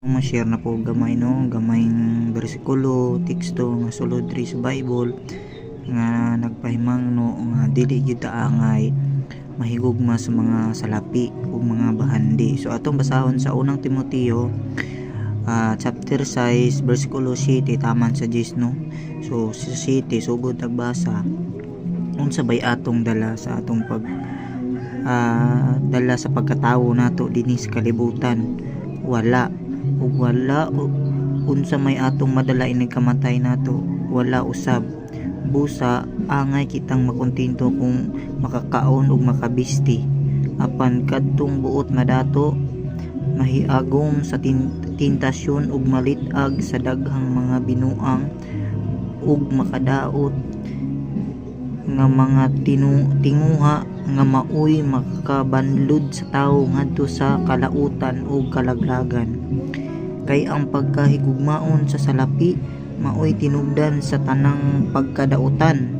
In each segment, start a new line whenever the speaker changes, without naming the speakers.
ma-share na po gamay no? Gamayng bersikulo teksto nga sulod diri sa Bible nga nagpahimang no? Nga dili gyud angay mahigugma sa mga salapi ug mga bahandi. So atong basahon sa unang Timoteo ah, chapter 6 bersikulo 7 taman sa 10 no? So sa 7 sugod nagbasa. Unsa bay atong dala sa atong pag ah, dala sa pagkatawo nato dinhi sa kalibutan. Wala ug wala unsa may atong madala inig kamatay nato wala usab. Busa angay kitang makontento kung makakaon ug makabisti. Apan kadtong buot nga dato mahiagom sa tin- tintasyon ug malitag sa daghang mga binuang ug makadaot nga mga tinu tinguha nga maoy makabanlud sa tawo ngadto sa kalautan ug kalaglagan kay ang pagkahigugmaon sa salapi maoy tinubdan sa tanang pagkadautan.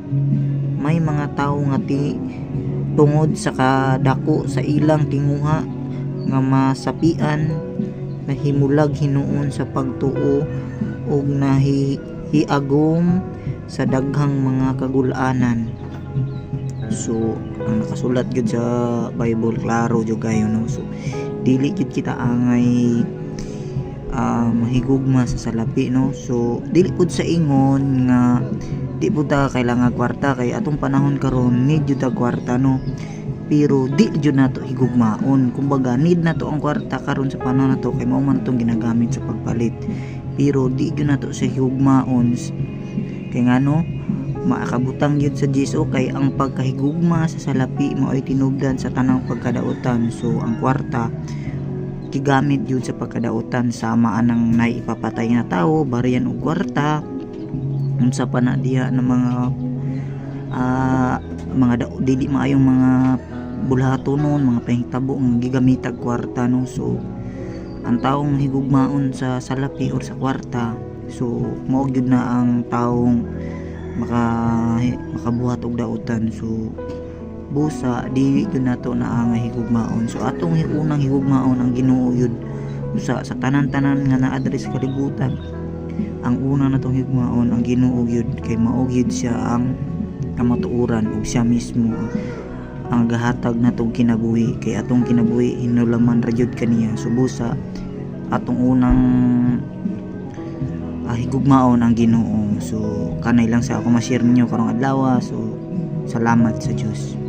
May mga tawo nga ti tungod sa kadako sa ilang tinguha nga masapian nahimulag hinuon sa pagtuo ug nahiagom sa daghang mga kagulanan so ang nakasulat gyud sa Bible klaro jud kayo no? So dili gyud kita angay ah, mahigugma sa salapi no? So dili pud sa ingon nga di pud ta kailangan kwarta kay atong panahon karon need jud ta kwarta no? Pero di jud nato higugmaon. Kumbaga need nato ang kwarta karon sa panahon nato kay mao man itong ginagamit sa pagpalit. Pero di jud nato sa higugmaon. Kay ngano maakabutang yun sa Jiso kay ang pagkahigugma sa salapi mao'y tinubdan sa tanang pagkadautan. So ang kwarta gigamit yun sa pagkadautan sama anang naipapatay na tao bariyan og kwarta. Unsa pa na diha ng mga ah, mga da- dili maayong mga bulhatonon mga panghitabo ang gigamitag kwarta no? So ang taong higugmaon sa salapi or sa kwarta so mao na ang taong maka makabuhat og dautan. So busa di nato na ang higugmaon. So atong unang higugmaon ang Ginoo yun. Sa tanan-tanan nga naa diri sa kalibutan ang una natong higugmaon ang Ginoo yun. Kay mao gyud siya ang kamatuoran ug siya mismo ang gahatag natong kinabuhi. Kay atong kinabuhi hinulaman ra gyud kaniya. So busa atong unang ah, higugmaon ang Ginoo. So kanay lang sa ako ma-share ninyo karong adlaw so salamat sa Dios